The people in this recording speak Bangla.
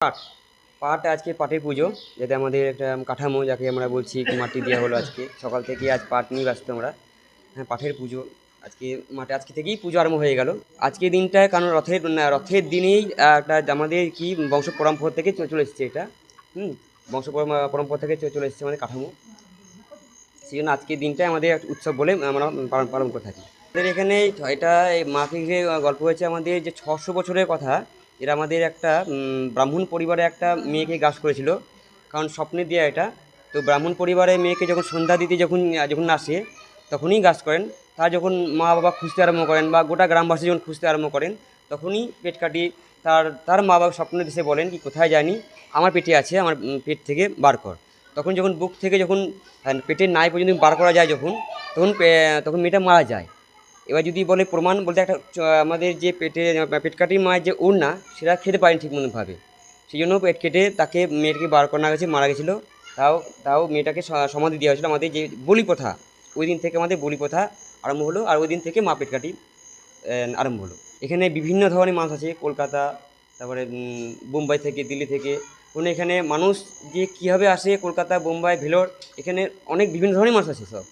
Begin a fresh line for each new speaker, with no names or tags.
পাট পাট আজকে পাটের পুজো, যেটা আমাদের একটা কাঠামো যাকে আমরা বলছি মাটি দেওয়া হলো আজকে। সকাল থেকে আজ পাট নিয়ে ব্যস্ত আমরা। হ্যাঁ পাঠের পুজো। আজকে মাঠে আজকে থেকেই পুজো আরম্ভ হয়ে গেল। আজকে দিনটায় কারণ রথের রথের দিনেই একটা আমাদের কি বংশ পরম্পরা থেকে চলে এসেছে এটা। হুম, বংশ পরম- পরম্পরা থেকে চলে এসেছে আমাদের কাঠামো। সেই জন্য আজকের দিনটাই আমাদের উৎসব বলে আমরা পালন পালন করে থাকি। আমাদের এখানে এটা মাকে গল্প হয়েছে আমাদের যে ছশো বছরের কথা। এরা আমাদের একটা ব্রাহ্মণ পরিবারে একটা মেয়েকে গাছ করেছিল কারণ স্বপ্নে দেওয়া এটা। তো ব্রাহ্মণ পরিবারে মেয়েকে যখন সন্ধ্যা দিতে যখন যখন আসে তখনই গাছ করেন। তার যখন মা বাবা খুঁজতে আরম্ভ করেন বা গোটা গ্রামবাসী যখন খুঁজতে আরম্ভ করেন তখনই পেট কাটি তার তার মা বাবা স্বপ্নে দেশে বলেন কি কোথায় যায়নি? আমার পেটে আছে আমার পেট থেকে বার কর। তখন যখন বুক থেকে যখন আহ, পেটের নাই পর্যন্ত বার করা যায় যখন তখন তখন মেয়েটা মারা যায়। এবার যদি বলে প্রমাণ বলতে একটা আমাদের যে পেটে পেট কাটি মায়ের যে ওড়না, সেটা খেতে পারেনি ঠিক মতোভাবে সেই জন্য পেট কেটে তাকে মেয়েটাকে বার করা গেছে মারা গেছিল। তাও তাও মেয়েটাকে সমাধি দেওয়া হয়েছিল আমাদের যে বলি প্রথা ওই দিন থেকে আমাদের বলি প্রথা আরম্ভ হলো, আর ওই দিন থেকে মা পেট কাটি আরম্ভ হলো। এখানে বিভিন্ন ধরনের মানুষ আছে, কলকাতা, তারপরে বোম্বাই থেকে, দিল্লি থেকে। কোনো এখানে মানুষ যে কীভাবে আসে, কলকাতা, বোম্বাই, ভেলোর, এখানে অনেক বিভিন্ন ধরনের মানুষ আছে সব।